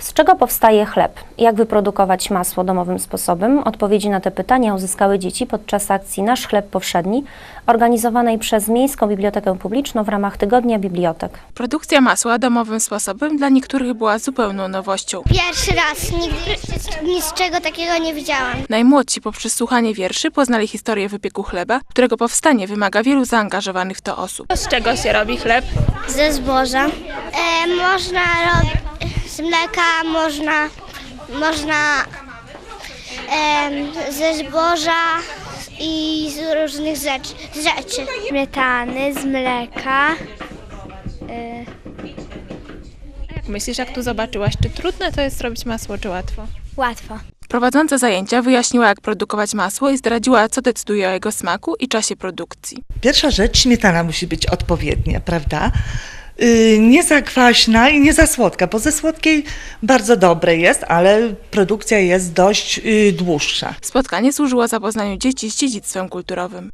Z czego powstaje chleb? Jak wyprodukować masło domowym sposobem? Odpowiedzi na te pytania uzyskały dzieci podczas akcji Nasz Chleb Powszedni, organizowanej przez Miejską Bibliotekę Publiczną w ramach Tygodnia Bibliotek. Produkcja masła domowym sposobem dla niektórych była zupełną nowością. Pierwszy raz, nigdy nic czego takiego nie widziałam. Najmłodsi poprzez słuchanie wierszy poznali historię wypieku chleba, którego powstanie wymaga wielu zaangażowanych w to osób. Z czego się robi chleb? Ze zboża. E, można robić z mleka, można, można em, ze zboża i z różnych rzeczy. rzeczy. Śmietany, z mleka. Jak myślisz, jak tu zobaczyłaś, czy trudne to jest robić masło, czy łatwo? Łatwo. Prowadząca zajęcia wyjaśniła, jak produkować masło i zdradziła, co decyduje o jego smaku i czasie produkcji. Pierwsza rzecz, śmietana musi być odpowiednia, prawda? Yy, nie za kwaśna i nie za słodka, bo ze słodkiej bardzo dobre jest, ale produkcja jest dość yy, dłuższa. Spotkanie służyło zapoznaniu dzieci z dziedzictwem kulturowym.